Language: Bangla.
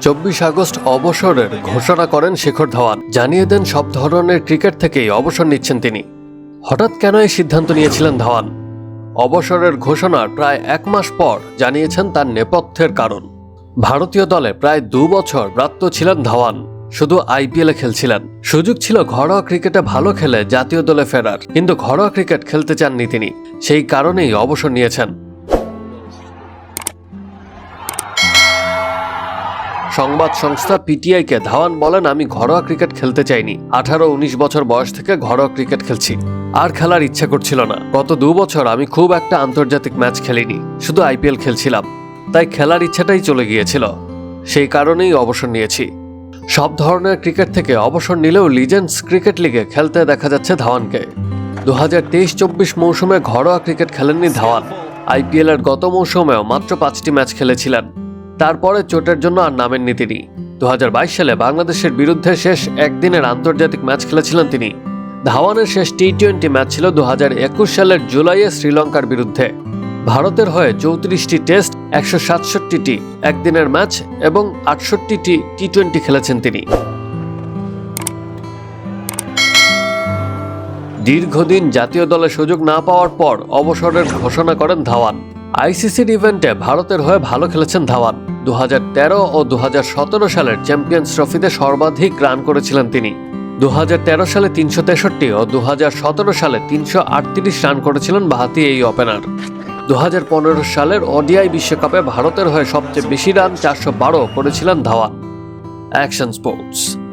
চব্বিশ আগস্ট অবসরের ঘোষণা করেন শেখর ধাওয়ান। জানিয়ে দেন সব ধরনের ক্রিকেট থেকেই অবসর নিচ্ছেন তিনি। হঠাৎ কেন এই সিদ্ধান্ত নিয়েছিলেন ধাওয়ান? অবসরের ঘোষণার প্রায় এক মাস পর জানিয়েছেন তার নেপথ্যের কারণ। ভারতীয় দলে প্রায় দু বছর ব্রাত্য ছিলেন ধাওয়ান। শুধু আইপিএলে খেলছিলেন। সুযোগ ছিল ঘরোয়া ক্রিকেটে ভালো খেলে জাতীয় দলে ফেরার। কিন্তু ঘরোয়া ক্রিকেট খেলতে চাননি তিনি। সেই কারণেই অবসর নিয়েছেন। সংবাদ সংস্থা পিটিআইকে ধাওয়ান বলেন, আমি ঘরোয়া ক্রিকেট খেলতে চাইনি। আঠারো উনিশ বছর বয়স থেকে ঘরোয়া ক্রিকেট খেলছি। আর খেলার ইচ্ছা করছিল না। গত দু বছর আমি খুব একটা আন্তর্জাতিক ম্যাচ খেলিনি। শুধু আইপিএল খেলছিলাম। তাই খেলার ইচ্ছাটাই চলে গিয়েছিল। সেই কারণেই অবসর নিয়েছি। সব ধরনের ক্রিকেট থেকে অবসর নিলেও লিজেন্ডস ক্রিকেট লিগে খেলতে দেখা যাচ্ছে ধাওয়ানকে। দু হাজার তেইশ চব্বিশ মৌসুমে ঘরোয়া ক্রিকেট খেলেননি ধাওয়ান। আইপিএল এর গত মৌসুমেও মাত্র পাঁচটি ম্যাচ খেলেছিলেন। তারপরে চোটের জন্য আর নামেননি তিনি। দু হাজার বাইশ সালে বাংলাদেশের বিরুদ্ধে শেষ একদিনের আন্তর্জাতিক ম্যাচ খেলেছিলেন তিনি। ধাওয়ানের শেষ টি টোয়েন্টি ম্যাচ ছিল দু হাজার একুশ সালের জুলাইয়ে শ্রীলঙ্কার বিরুদ্ধে। ভারতের হয়ে চৌত্রিশটি টেস্ট, একশো সাতষট্টিটি একদিনের ম্যাচ এবং আটষট্টিটি টি টোয়েন্টি খেলেছেন তিনি। দীর্ঘদিন জাতীয় দলে সুযোগ না পাওয়ার পর অবসরের ঘোষণা করেন ধাওয়ান। আইসিসির ইভেন্টে ভারতের হয়ে ভালো খেলেছেন ধাওয়ান। দুহাজার তেরো ও দুহাজার সতেরো সালের চ্যাম্পিয়ন্স ট্রফিতে সর্বাধিক রান করেছিলেন তিনি। দু হাজার তেরো সালে তিনশো তেষট্টি ও দু হাজার সতেরো সালে তিনশো আটত্রিশ রান করেছিলেন বাহাতি এই ওপেনার। দু হাজার পনেরো সালের ওডিআই বিশ্বকাপে ভারতের হয়ে সবচেয়ে বেশি রান চারশো বারো করেছিলেন ধাওয়ান। Action sports.